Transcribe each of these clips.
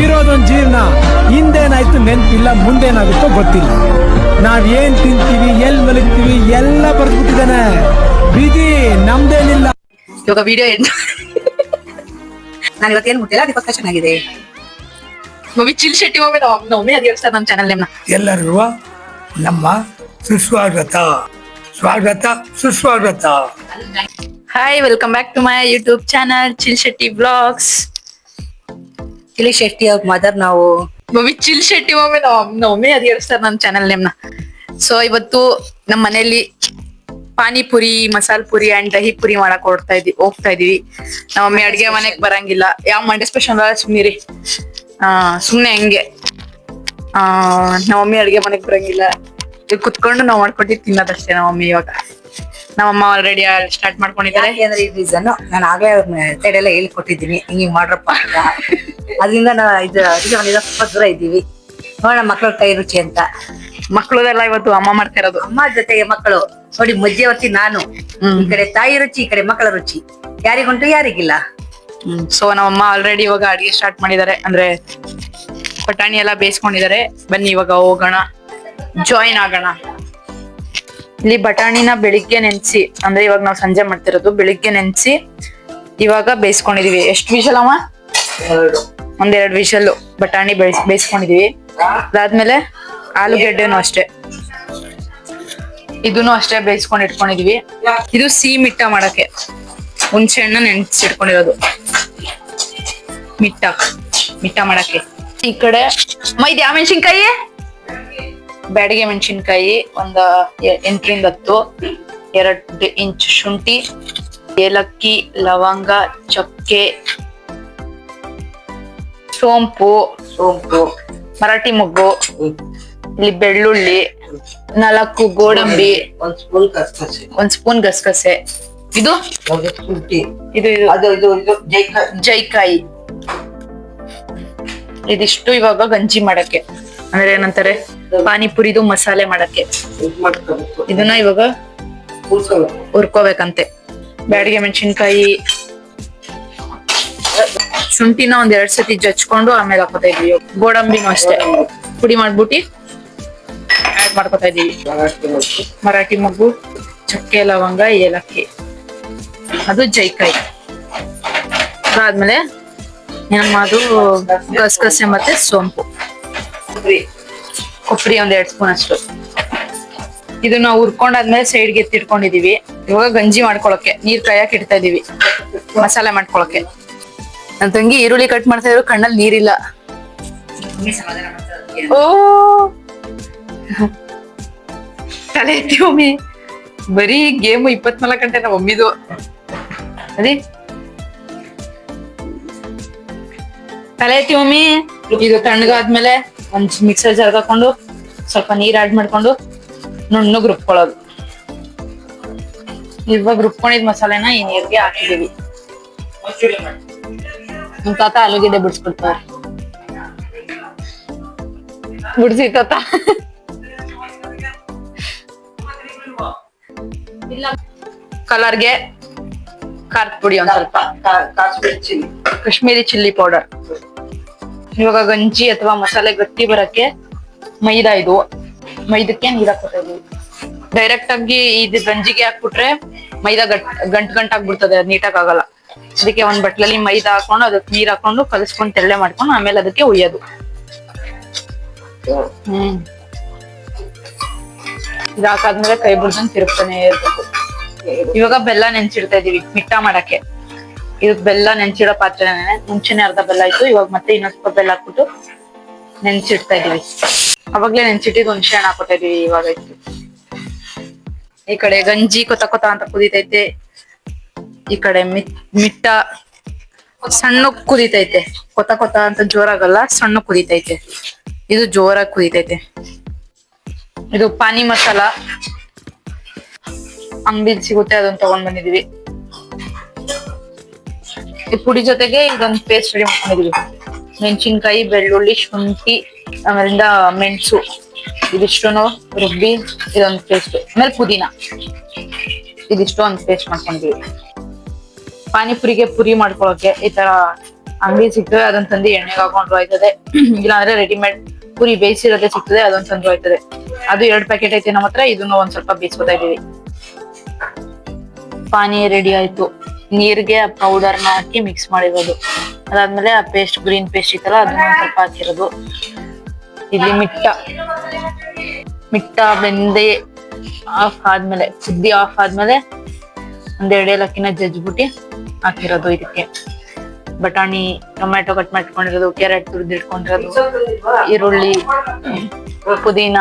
ಇರೋದೊಂದ್ ಜೀವನ ಹಿಂದೇನಾಯ್ತು ನೆನಪಿಲ್ಲ ಮುಂದೇನಾಗುತ್ತೋ ಗೊತ್ತಿಲ್ಲ. ನಾವ್ ಏನ್ ತಿಂತೀವಿ ಎಲ್ ಮಲಗ್ತೀವಿ ಎಲ್ಲ ಬರ್ದ್ಬಿಟ್ಟಿದ್ದಾನೆ. ಬಿದಿ ನಮ್ದೇನಿಲ್ಲ. ಇವಾಗ ವಿಡಿಯೋ ಏನು ನಾನು ಇವತ್ತೇನು ಮುಟ್ಟಿಲ್ಲ ಅದು ಪಕ್ಕ ಚೆನ್ನಾಗಿದೆ. ಮಮ್ಮಿ ಚಿಲ್ ಶೆಟ್ಟಿ ಮಮ್ಮಿ ನಮ್ಮಿ ಅದು ಹೇಳ್ತಾರೆ ನಮ್ಮ ಚಾನಲ್ ನೇಮ್ನ ಎಲ್ಲರಿಗೂ ನಮ್ಮ ಸುಸ್ವಾಗತ. ಸ್ವಾಗತ ಸುಸ್ವಾಗತ. Hi welcome back to my YouTube channel Chill Shetty blogs Chilli Shetty ಅವ್ರ ಮದರ್ ನಾವು. ಮಮ್ಮಿ ಚಿಲ್ ಶೆಟ್ಟಿ ಮಮ್ಮಿ ನಮ್ಮಿ ಅದು ಹೇಳ್ತಾರೆ ನಮ್ಮ ಚಾನಲ್ ನೇಮ್ನ ಸೊ ಇವತ್ತು ನಮ್ಮ ಮನೆಯಲ್ಲಿ ಪಾನಿಪುರಿ ಮಸಾಲ ಪುರಿ ಅಂಡ್ ದಹಿ ಪುರಿ ಮಾಡಕ್ ಹೊಡ್ತಾ ಇದ್ವಿ ಹೋಗ್ತಾ ಇದೀವಿ ನಮ್ಮ ಮಮ್ಮಿ ಅಡ್ಗೆ ಮನೆಗ್ ಬರಂಗಿಲ್ಲ. ಯಾವ ಮಂಡೆ ಸ್ಪೆಷಲ್ ಸುಮ್ನಿರಿ. ಆ ಸುಮ್ನೆ ಹಂಗೆ. ಆ ನಮ್ಮ ಮಮ್ಮಿ ಅಡ್ಗೆ ಮನೆಗ್ ಬರಂಗಿಲ್ಲ. ಕುತ್ಕೊಂಡು ನಾವ್ ಮಾಡ್ಕೊಟ್ಟಿ ತಿನ್ನೋದಷ್ಟೇ ನಮ್ಮ ಮಮ್ಮಿ ಇವಾಗ. ನಮ್ಮಮ್ಮ ಆಲ್ರೆಡಿ ಸ್ಟಾರ್ಟ್ ಮಾಡ್ಕೊಂಡಿದ್ದಾರೆ. ಯಾಕೆ ಅಂದ್ರೆ ಈ ರೀಸನ್ ನಾನು ಆಗ್ಲೇ ಅವ್ರ ಮೆಥಡ್ ಎಲ್ಲ ಹೇಳ್ಕೊಟ್ಟಿದ್ದೀನಿ. ಹಿಂಗ್ ಮಾಡ್ರಪ್ಪ ಅಂತ. ಅದರಿಂದ ನಾವು ಇದು ಅಡಿಗೆ ಮನೆಯಿಂದ ಸ್ವಲ್ಪ ದೂರ ಇದ್ದೀವಿ. ನೋಡೋಣ ಮಕ್ಳ ಕೈ ರುಚಿ ಅಂತ. ಮಕ್ಕಳದೆಲ್ಲ ಇವತ್ತು ಅಮ್ಮ ಮಾಡ್ತಾ ಇರೋದು. ಅಮ್ಮ ಜೊತೆಗೆ ಮಕ್ಕಳು. ನೋಡಿ ಮಧ್ಯವರ್ತಿ ನಾನು. ಈ ಕಡೆ ತಾಯಿ ರುಚಿ ಈ ಕಡೆ ಮಕ್ಕಳ ರುಚಿ. ಯಾರಿಗುಂಟು ಯಾರಿಗಿಲ್ಲ. ಸೊ ನಮ್ಮಮ್ಮ ಆಲ್ರೆಡಿ ಇವಾಗ ಅಡಿಗೆ ಸ್ಟಾರ್ಟ್ ಮಾಡಿದ್ದಾರೆ. ಅಂದ್ರೆ ಪಟಾಣಿ ಎಲ್ಲ ಬೇಯಿಸ್ಕೊಂಡಿದ್ದಾರೆ. ಬನ್ನಿ ಇವಾಗ ಹೋಗೋಣ. ಜಾಯಿನ್ ಆಗೋಣ. ಇಲ್ಲಿ ಬಟಾಣಿನ ಬೆಳಿಗ್ಗೆ ನೆನ್ಸಿ ಅಂದ್ರೆ ಇವಾಗ ನಾವು ಸಂಜೆ ಮಾಡ್ತಿರೋದು ಬೆಳಿಗ್ಗೆ ನೆನ್ಸಿ ಇವಾಗ ಬೇಯಿಸ್ಕೊಂಡಿದೀವಿ. ಎಷ್ಟು ವಿಷಲ್ ಅವ? ಒಂದೆರಡು ವಿಷಲ್ ಬಟಾಣಿ ಬೇಯಿಸ್ ಬೇಯಿಸ್ಕೊಂಡಿದೀವಿ. ಅದಾದ್ಮೇಲೆ ಆಲೂಗೆಡ್ಡೆನು ಅಷ್ಟೇ. ಇದನ್ನು ಅಷ್ಟೇ ಬೇಯಿಸ್ಕೊಂಡು ಇಟ್ಕೊಂಡಿದೀವಿ. ಇದು ಸಿಹಿ ಮಿಟ್ಟ ಮಾಡಕ್ಕೆ. ಹುಣಸೆ ಹಣ್ಣು ನೆನ್ಸಿಟ್ಕೊಂಡಿರೋದು ಮಿಟ್ಟ ಮಿಟ್ಟ ಮಾಡಕ್ಕೆ. ಈ ಕಡೆ ಮೈದ್ ಯಾವ ಮೆಣಸಿನ್ಕಾಯಿ? ಬ್ಯಾಡಿಗೆ ಮೆಣಸಿನ್ಕಾಯಿ ಒಂದ ಎಂಟರಿಂದ ಹತ್ತು ಎರಡು ಇಂಚ್ ಶುಂಠಿ ಏಲಕ್ಕಿ ಲವಂಗ ಚಕ್ಕೆ ಸೋಂಪು ಸೋಂಪು. ಮರಾಠಿ ಮೊಗ್ಗು ಇಲ್ಲಿ ಬೆಳ್ಳುಳ್ಳಿ ನಾಲ್ಕು ಗೋಡಂಬಿ ಒಂದ್ ಸ್ಪೂನ್ ಗಸಗಸೆ ಒಂದ್ ಸ್ಪೂನ್ ಗಸಗಸೆ. ಇದು? ಇದು ಇದು. ಅದು ಇದು ಇದು ಜೈಕಾಯಿ. ಜೈಕಾಯಿ. ಇದಿಷ್ಟು ಇವಾಗ ಗಂಜಿ ಮಾಡಕ್ಕೆ. ಅಂದ್ರೆ ಏನಂತಾರೆ? ಪಾನಿಪುರಿದು ಮಸಾಲೆ ಮಾಡಕ್ಕೆ. ಇದ್ ಇದನ್ನ ಇವಾಗ ಹುರ್ಕೋಬೇಕಂತೆ. ಬ್ಯಾಡಿಗೆ ಮೆಣಸಿನ್ಕಾಯಿ. ಶುಂಠಿನ ಒಂದ್ ಎರಡ್ ಸತಿ ಜಚ್ಕೊಂಡು ಆಮೇಲೆ ಹಾಕೋತಾ ಇದೀವಿ. ಗೋಡಂಬಿನೂ ಅಷ್ಟೇ. ಪುಡಿ ಮಾಡ್ಬಿಟ್ಟು ಆಡ್ ಮಾಡ್ಕೋತಾ ಇದೀವಿ. ಮರಾಠಿ ಮಗು ಚಕ್ಕೆ, ಲವಂಗ, ಏಲಕ್ಕಿ. ಅದು ಜೈಕಾಯಿ. ಅದಾದ್ಮೇಲೆ ನಮ್ಮದು ಗಸಗಸೆ ಮತ್ತೆ ಸೋಂಪು. ಕೊಬ್ಬರಿ ಒಂದ್ ಎರಡ್ ಸ್ಪೂನ್ ಅಷ್ಟು. ಇದನ್ನ ಹುರ್ಕೊಂಡಾದ್ಮೇಲೆ ಸೈಡ್ಗೆ ಎತ್ತಿಟ್ಕೊಂಡಿದೀವಿ. ಇವಾಗ ಗಂಜಿ ಮಾಡ್ಕೊಳಕ್ಕೆ, ನೀರ್ ಕಾಯಕ್ ಇಡ್ತಾ ಇದೀವಿ. ಮಸಾಲೆ ಮಾಡ್ಕೊಳಕ್ಕೆ. ನನ್ ತಂಗಿ ಈರುಳ್ಳಿ ಕಟ್ ಮಾಡ್ತಾ ಇದ್ರು ಕಣ್ಣಲ್ಲಿ ನೀರಿಲ್ಲ. ಓ! ತಲೆ ಎತ್ತಿ ಒಮ್ಮೆ. ಬರೀ ಗೇಮ್ ಇಪ್ಪತ್ನಾಲ್ಕು ಗಂಟೆ ನಾವು ಒಮ್ಮಿದು ಅದೇ. ತಲೆ ಎತ್ತಿ ಮಮ್ಮಿ ಇದು ತಣ್ಣಗಾದ್ಮೇಲೆ ಒಂದ್ ಮಿಕ್ಸರ್ ಜಾರ್ ಹಾಕೊಂಡು ಸ್ವಲ್ಪ ನೀರ್ ಆಡ್ ಮಾಡ್ಕೊಂಡು ನುಣ್ಣಗ್ ರುಬ್ಕೊಳ್ಳೋದು. ಇವಾಗ ರುಬ್ಕೊಂಡಿದ್ ಮಸಾಲೆನ ಈ ನೀರ್ಗೆ ಹಾಕಿದೀವಿ. ನಮ್ ತಾತ ಆಲೂಗೆಡ್ಡೆ ಬಿಡಿಸ್ಬಿಡ್ತಾರೆ. ಬಿಡಿಸಿ ತಾತ. ಕಲರ್ಗೆ ಖಾರದ ಪುಡಿ ಒಂದ್ ಸ್ವಲ್ಪ. Kashmiri chilli powder. ಇವಾಗ ಗಂಜಿ ಅಥವಾ ಮಸಾಲೆ ಗಟ್ಟಿ ಬರಕ್ಕೆ ಮೈದಾ ಇದು. ಮೈದಕ್ಕೆ ನೀರ್ ಹಾಕೋತಾ ಇದೀವಿ ಡೈರೆಕ್ಟ್ ಆಗಿ ಇದು ಗಂಜಿಗೆ ಹಾಕ್ಬಿಟ್ರೆ ಮೈದಾ ಗಟ್, ಗಂಟ್ ಗಂಟ್ ಆಗ್ಬಿಡ್ತದೆ ನೀಟಾಗ್ ಆಗಲ್ಲ ಅದಕ್ಕೆ ಒಂದ್ ಬಟ್ಲಲ್ಲಿ ಮೈದಾ ಹಾಕೊಂಡು ಅದಕ್ಕೆ ನೀರ್ ಹಾಕೊಂಡು ಕಲಸ್ಕೊಂಡ್ ತೆಳ್ಳೆ ಮಾಡ್ಕೊಂಡು ಆಮೇಲೆ ಅದಕ್ಕೆ ಉಯ್ಯೋದು ಹ್ಮ್. ಇದಾಕಾದ್ಮೇಲೆ ಕೈ ಬಿಡ್ದಂಗ್ ತಿರುಗ್ತಾನೆ ಇರ್ಬೇಕು. ಇವಾಗ ಬೆಲ್ಲ ನೆನ್ಸಿಡ್ತಾ ಇದೀವಿ ಮಿಟ್ಟ ಮಾಡಕ್ಕೆ. ಇದಕ್ ಬೆಲ್ಲ ನೆನ್ಸಿಡೋ ಪಾತ್ರೆನೇ. ಮುಂಚೆನೆ ಅರ್ಧ ಬೆಲ್ಲ ಆಯ್ತು ಇವಾಗ ಮತ್ತೆ ಇನ್ನೊಂದ್ ಸ್ವಲ್ಪ ಬೆಲ್ಲ ಹಾಕ್ಬಿಟ್ಟು ನೆನ್ಸಿಡ್ತಾ ಇದೀವಿ ಅವಾಗ್ಲೇ ನೆನ್ಸಿಟ್ಟಿದ್ ಹುಣ್ಸೆ ಹಣ್ಣು ಹಾಕೋತಾ ಇವಾಗ ಈ ಕಡೆ ಗಂಜಿ ಕೊತ ಕೊತ ಅಂತ ಕುದೀತೈತೆ. ಈ ಕಡೆ ಮಿಟ್ ಮಿಟ್ಟ ಸಣ್ಣ ಕುದೀತೈತೆ. ಕೊತ ಕೊತ ಅಂತ ಜೋರಾಗಲ್ಲ ಸಣ್ಣ ಕುದೀತೈತೆ. ಇದು ಜೋರಾಗಿ ಕುದೀತೈತೆ. ಇದು ಪಾನಿ ಮಸಾಲ. ಅಂಗಡಿ ಸಿಗುತ್ತೆ ಅದನ್ನ ತಗೊಂಡ್ ಬಂದಿದೀವಿ ಈ ಪುಡಿ ಜೊತೆಗೆ ಇದೊಂದು ಪೇಸ್ಟ್ ರೆಡಿ ಮಾಡ್ಕೊಂಡಿದೀವಿ ಮೆಣಸಿನ್ಕಾಯಿ, ಬೆಳ್ಳುಳ್ಳಿ, ಶುಂಠಿ, ಆಮೇಲಿಂದ ಮೆಣಸು. ಇದಿಷ್ಟು ರುಬ್ಬಿ ಇದೊಂದು ಪೇಸ್ಟ್ ಆಮೇಲೆ ಪುದೀನ. ಇದಿಷ್ಟು ಒಂದು ಪೇಸ್ಟ್ ಮಾಡ್ಕೊಂಡಿದೀವಿ. ಪಾನಿಪುರಿಗೆ ಪುರಿ ಮಾಡ್ಕೊಳಕ್ಕೆ ಈ ತರ ಅಂಗಡಿ ಸಿಗ್ತದೆ, ಅದನ್ನ ತಂದು ಎಣ್ಣೆಗೆ ಹಾಕೊಂಡು ಆಯ್ತದೆ ಇಲ್ಲಾಂದ್ರೆ ರೆಡಿಮೇಡ್ ಪುರಿ ಬೇಯಿಸಿರೋದೇ ಸಿಗ್ತದೆ, ಅದನ್ನ ತಂದು ಆಯ್ತದೆ ಅದು ಎರಡು ಪ್ಯಾಕೆಟ್ ಐತೆ ನಮ್ಮ ಹತ್ರ, ಇದನ್ನು ಒಂದ್ ಸ್ವಲ್ಪ ಬೇಯಿಸ್ಕೊತಾ ಇದೀವಿ ಪಾನಿ ರೆಡಿ ಆಯ್ತು. ನೀರ್ಗೆ ಪೌಡರ್ನ ಹಾಕಿ ಮಿಕ್ಸ್ ಮಾಡಿರೋದು. ಅದಾದ್ಮೇಲೆ ಆ ಪೇಸ್ಟ್ ಗ್ರೀನ್ ಪೇಸ್ಟ್ ಇತ್ತಲ್ಲ ಅದನ್ನ ಸ್ವಲ್ಪ ಹಾಕಿರೋದು. ಇಲ್ಲಿ ಮಿಟ್ಟ ಮಿಟ್ಟ, ಬೆಂದೆ ಆಫ್ ಆದ್ಮೇಲೆ, ಸುದ್ದಿ ಆಫ್ ಆದ್ಮೇಲೆ ಒಂದೆರಡು ಏಲಕ್ಕಿನ ಜಜ್ಬಿಟ್ಟು ಹಾಕಿರೋದು ಇದಕ್ಕೆ. ಬಟಾಣಿ, ಟೊಮ್ಯಾಟೊ ಕಟ್ ಮಾಡ್ಕೊಂಡಿರೋದು, ಕ್ಯಾರೆಟ್ ತುರಿದಿಟ್ಕೊಂಡಿರೋದು ಈರುಳ್ಳಿ, ಪುದೀನ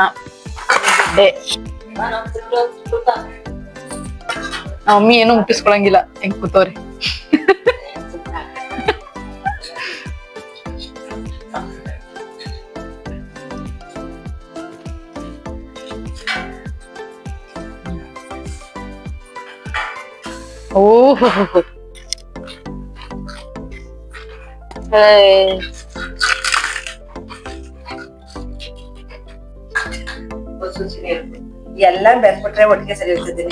ನಮ್ಮ ಮಮ್ಮಿ ಏನು ಮುಟ್ಟಿಸ್ಕೊಳಂಗಿಲ್ಲ ಹೆಂಗ್ ಕೂತವ್ರೆ ಓಹೋ ಎಲ್ಲ ಬೆಂದ್ಬಿಟ್ರೆ ಒಟ್ಟಿಗೆ ಸರಿ ಹೋಗ್ತದೆ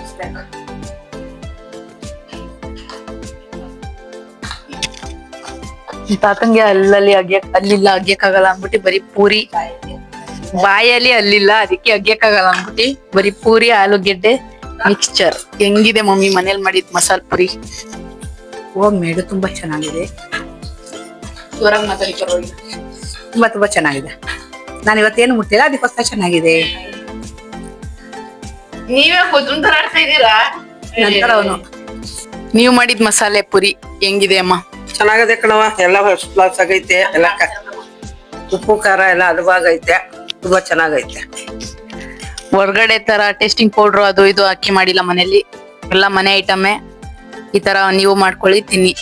ಇಷ್ಟಾಕು. ತಾತಂಗೆ ಅಲ್ಲಲ್ಲಿ ಅಗ್ಯಕ್ ಅಲ್ಲಿಲ್ಲ ಅಗ್ಯಕ್ಕಾಗಲ್ಲ ಅಂದ್ಬಿಟ್ಟು ಬರೀ ಪೂರಿ. ಬಾಯಲ್ಲಿ ಅಲ್ಲಿಲ್ಲ ಅದಕ್ಕೆ ಅಗ್ಯಕ್ಕಾಗಲ್ಲ ಅಂದ್ಬಿಟ್ಟು ಬರೀ ಪೂರಿ ಆಲೂಗೆಡ್ಡೆ ಮಿಕ್ಸ್ಚರ್ ಹೆಂಗಿದೆ ಮಮ್ಮಿ ಮನೇಲಿ ಮಾಡಿದ್ ಮಸಾಲ ಪುರಿ? ಹೋಗ್ ಮೇಡು ತುಂಬಾ ಚೆನ್ನಾಗಿದೆ. ಜೋರಾಗಿ ಮಾತಾಡಿ ತುಂಬಾ ತುಂಬಾ ಚೆನ್ನಾಗಿದೆ. ನಾನು ಇವತ್ತೇನು ಮುಟ್ಟಿಲ್ಲ ಅದಕ್ಕೋಸ್ಕರ ಚೆನ್ನಾಗಿದೆ. ನೀವೇ ಇದ್ದೀರಾ? ನಂತರ ಅವನು. ನೀವು ಮಾಡಿದ ಮಸಾಲೆ ಪುರಿ ಹೆಂಗಿದೆ ಅಮ್ಮ? ಚೆನ್ನಾಗದೆ ಕಣವ ಎಲ್ಲ ಫಸ್ಟ್ ಕ್ಲಾಸ್ ಆಗೈತೆ ಎಲ್ಲ ಕ- ಉಪ್ಪು ಖಾರ ಎಲ್ಲ ಅದುವಾಗೈತೆ ತುಂಬಾ ಚೆನ್ನಾಗೈತೆ. ಹೊರ್ಗಡೆ ತರ ಟೇಸ್ಟಿಂಗ್ ಪೌಡ್ರು ಅದು ಇದು ಹಾಕಿ ಮಾಡಿಲ್ಲ ಮನೇಲಿ ಎಲ್ಲ ಮನೆ ಐಟಮೇ ಈ ತರ ನೀವು ಮಾಡ್ಕೊಳ್ಳಿ ತಿನ್ನಿ.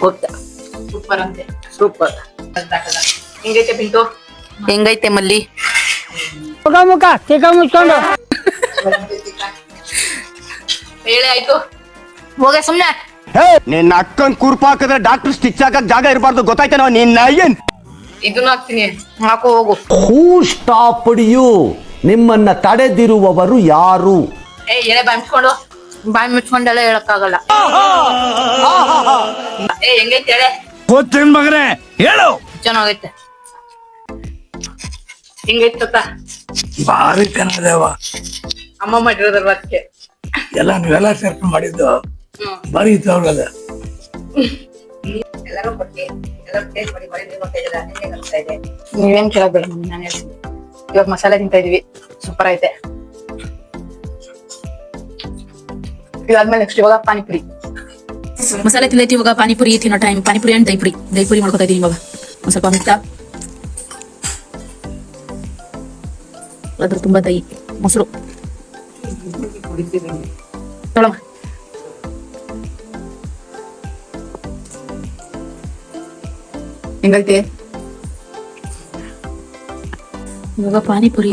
ಹೋಗ್ತಾ. ಸೂಪರ್ ಅಂತೆ. ಸೂಪರ್ ಹೆಂಗೈತೆ ಪಿಂಟು? ಹೆಂಗೈತೆ ಮಲ್ಲಿ? ಹೇಳಿ ಆಯ್ತು. ಹೋಗ ಸುಮ್ನೆ. ನಿನ್ನ ಅಕ್ಕನ್ ಕುರ್ಪ ಹಾಕಿದ್ರೆ ಡಾಕ್ಟರ್ ಸ್ಟಿಚ್ ಹಾಕಕ್ ಜಾಗ ಇರಬಾರ್ದು ಗೊತ್ತಾಯ್ತೇನೋ? ನಿನ್ನ ಏನ್ ಇದನ್ನ ಹಾಕ್ತೀನಿ. ಹಾಕೋ ಹೋಗು. ಹೂ ಸ್ಟಾಪ್ಡ್ ಯು ನಿಮ್ಮನ್ನ ತಡೆದಿರುವವರು ಯಾರು? ಏ ಎಳೆ ಬಾಯ್ ಮುಚ್ಕೊಂಡು ಬಾಯ್ ಮುಚ್ಕೊಂಡೆಲ್ಲ ಹೇಳಕ್ಕಾಗಲ್ಲ. ಏ ಹೆಂಗೈತೆ ಹೇಳೆ? ಗೊತ್ತೇನ್ ಮಗನೇ ಹೇಳು. ಚೆನ್ನಾಗೈತೆ. ಹೆಂಗೈತೆ ಬಾರಿ ಚೆನ್ನಾಗದೇವ ಅಮ್ಮ ಮಾಡಿರೋದಲ್ವ ಅದಕ್ಕೆ? ಎಲ್ಲ ನೀವೆಲ್ಲ ಸೇರ್ಕೊಂಡು ಮಾಡಿದ್ದು? ಬಾರಿ ಎಲ್ಲರೂ ಕೊಟ್ಟು ಎಲ್ಲರೂ ಟೇಸ್ಟ್ ಮಾಡಿ ಮಾಡಿ ನೀವು ಕೊಟ್ಟಿದ್ದೀರ ನಿಮ್ಗೆ ಅನಿಸ್ತಾ ಇದೆ? ನೀವೇನ್ ಕೇಳಬೇಡ ನಾನು ಹೇಳ್ತೀನಿ. ಇವಾಗ ಮಸಾಲೆ ತಿಂತಾ ಇದೀವಿ. ಸೂಪರ್ ಐತೆ. ಇದಾದ್ಮೇಲೆ ನೆಕ್ಸ್ಟ್ ಇವಾಗ ಪಾನಿಪುರಿ. ಮಸಾಲೆ ತಿಂದೈತಿ ಇವಾಗ ಪಾನಿಪುರಿ ತಿನ್ನೋ ಟೈಮ್ ಪಾನಿಪುರಿ ಅಂಡ್ ದೈಪುರಿ. ದೈಪುರಿ ಮಾಡ್ಕೊತಾ ಇದೀನಿ ಇವಾಗ. ಒಂದ್ ಸ್ವಲ್ಪ ಮಿಟ್ಟ ಅದ್ರ ತುಂಬಾ ದೈ ಮೊಸರು. ತೊಳಮ್ಮ. ಹೆಂಗೈತೆ? ಇವಾಗ ಪಾನಿಪುರಿ.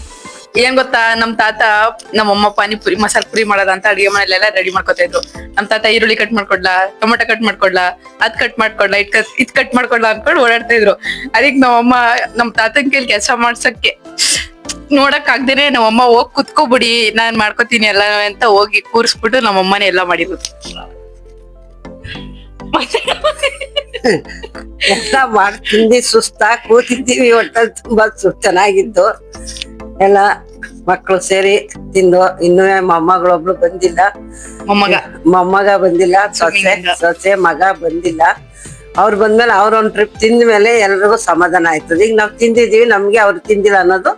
ಏನ್ ಗೊತ್ತಾ, ನಮ್ ತಾತ ನಮ್ಮಅಮ್ಮ ಪಾನಿಪುರಿ, ಮಸಾಲ ಪುರಿ ಮಾಡೋದ ಅಂತ ಅಡಿಗೆ ಮನೆಯಲ್ಲೆಲ್ಲ ರೆಡಿ ಮಾಡ್ಕೊತಾ ಇದ್ರು. ನಮ್ ತಾತ ಈರುಳ್ಳಿ ಕಟ್ ಮಾಡ್ಕೊಡ್ಲಾ, ಟೊಮೆಟೊ ಕಟ್ ಮಾಡ್ಕೊಡ್ಲಾ, ಅದ್ ಕಟ್ ಮಾಡ್ಕೊಡ್ಲಾ ಇಟ್ ಇದ್ ಕಟ್ ಮಾಡ್ಕೊಡ್ಲಾ ಅನ್ಕೊಂಡು ಓಡಾಡ್ತಾ ಇದ್ರು. ಅದಕ್ಕೆ ನಮ್ಮಅಮ್ಮ ನಮ್ ತಾತನ್ ಕೇಳಿ ಕೆಲಸ ಮಾಡ್ಸಕ್ಕೆ ನೋಡಕ್ ಆಗ್ದೇನೆ ನಮ್ಮಅಮ್ಮ ಹೋಗ್ ಕುತ್ಕೋಬಿಡಿ, ನಾನ್ ಮಾಡ್ಕೋತೀನಿ ಎಲ್ಲ ಅಂತ ಹೋಗಿ ಕೂರಿಸ್ಬಿಟ್ಟು ನಮ್ಮಅಮ್ಮನೆ ಎಲ್ಲ ಮಾಡಿದ್ರು. ಎಲ್ಲ ಮಾಡಿ ತಿಂದಿ ಸುಸ್ತಾ ಕೂತಿದ್ದೀವಿ ಒಟ್ಟಲ್ಲಿ ತುಂಬಾ ಚೆನ್ನಾಗಿದ್ದು ಎಲ್ಲ ಮಕ್ಕಳು ಸೇರಿ ತಿಂದು ಇನ್ನೂ ಮೊಮ್ಮಗಳೊಬ್ಳು ಬಂದಿಲ್ಲ. ಮೊಮ್ಮಗ. ಮೊಮ್ಮಗ ಬಂದಿಲ್ಲ ಸೊಸೆ. ಸೊಸೆ ಮಗ ಬಂದಿಲ್ಲ. ಅವ್ರು ಬಂದ್ಮೇಲೆ ಅವ್ರೊಂದ್ ಟ್ರಿಪ್ ತಿಂದ ಮೇಲೆ ಎಲ್ರಿಗೂ ಸಮಾಧಾನ ಆಯ್ತದೆ. ಈಗ ನಾವು ತಿಂದಿದೀವಿ ನಮ್ಗೆ ಅವ್ರು ತಿಂದಿಲ್ಲ ಅನ್ನೋದು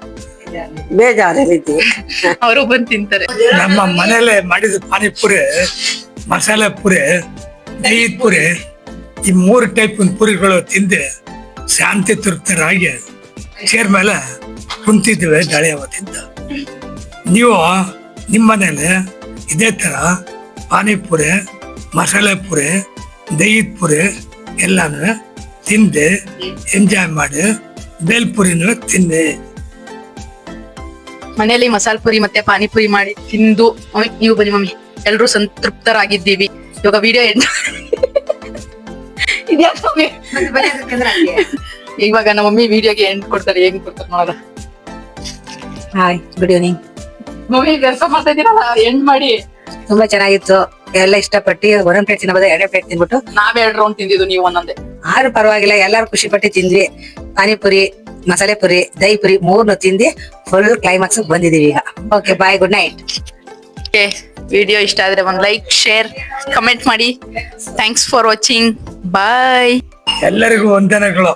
ಬೇಜಾರಿದ್ದೀವಿ ಅವರು ಬಂದು ತಿಂತಾರೆ. ನಮ್ಮ ಮನೆಯಲ್ಲೇ ಮಾಡಿದ ಪಾನಿಪುರಿ ಮಸಾಲೆ ಪುರಿ ದಹಿದ ಪುರಿ ಈ ಮೂರು ಟೈಪ್ ಪುರಿಗಳು ತಿಂದೆ ಶಾಂತಿ ತೃಪ್ತರಾಗಿ ಚೇರ್ ಮೇಲೆ ಕುಂತಿದ್ವಿ ಗಾಳಿ ಅವತ್ತಿಂದ. ನೀವು ನಿಮ್ಮ ಮನೇಲಿ ಇದೇ ತರ ಪಾನಿಪುರಿ ಮಸಾಲೆ ಪುರಿ ದಹಿದ ಪುರಿ ಎಲ್ಲಾನು ತಿಂದು ಎಂಜಾಯ್ ಮಾಡಿ ಬೇಲ್ಪುರಿನೂ ತಿಂದೆ. ಮನೆಯಲ್ಲಿ ಮಸಾಲ ಪುರಿ ಮತ್ತೆ ಪಾನಿಪುರಿ ಮಾಡಿ ತಿಂದು ಮಮ್ಮಿ ನೀವು ಬನ್ನಿ ಮಮ್ಮಿ. ಎಲ್ರು ಸಂತೃಪ್ತರಾಗಿದ್ದೀವಿ. ಇವಾಗ ವಿಡಿಯೋ ಎಂಡ್ ಇದ್ಯಾಕ್ ಮಮ್ಮಿ? ಇವಾಗ ನಮ್ಮ ಮಮ್ಮಿ ವಿಡಿಯೋಗೆ ಎಂಡ್ ಕೊಡ್ತಾರೆ ಹೆಂಗ್ ಕೊಡ್ತಾರೆ ನೋಡೋದ ಹಾಯ್ ಗುಡ್ ಈವ್ನಿಂಗ್ ಮಮ್ಮಿ ಕೆಲಸ ಮಾಡ್ತಾ ಎಂಡ್ ಮಾಡಿ. ತುಂಬಾ ಚೆನ್ನಾಗಿತ್ತು. ಎಲ್ಲ ಇಷ್ಟಪಟ್ಟು ಒಂದೊಂದ್ ಪ್ಲೇಟ್ ತಿನ್ನಬಹುದು ಎರಡೇ ಪ್ಲೇಟ್ ತಿನ್ಬಿಟ್ಟು ನಾವ್ ಎರಡ್ ರೌಂಡ್ ತಿಂದಿದ್ದು ನೀವು ಒಂದೊಂದೇ. ಆದ್ರೂ ಪರವಾಗಿಲ್ಲ ಎಲ್ಲಾರು ಖುಷಿ ಪಟ್ಟು ತಿಂದ್ವಿ. ಪಾನಿಪುರಿ ಮಸಾಲೆ ಪುರಿ ದಹಿ ಪುರಿ ಮೂರ್ನು ತಿಂದಿ ಫುಲ್ ಕ್ಲೈಮ್ಯಾಕ್ಸ್ ಬಂದಿದೀವಿ ಈಗ. Okay bye good night okay video ಇಷ್ಟ ಆದ್ರೆ ಒಂದ್ ಲೈಕ್ ಶೇರ್ ಕಮೆಂಟ್ ಮಾಡಿ. ಥ್ಯಾಂಕ್ಸ್ ಫಾರ್ ವಾಚಿಂಗ್ ಬಾಯ್ ಎಲ್ಲರಿಗೂ ವಂದನೆಗಳು.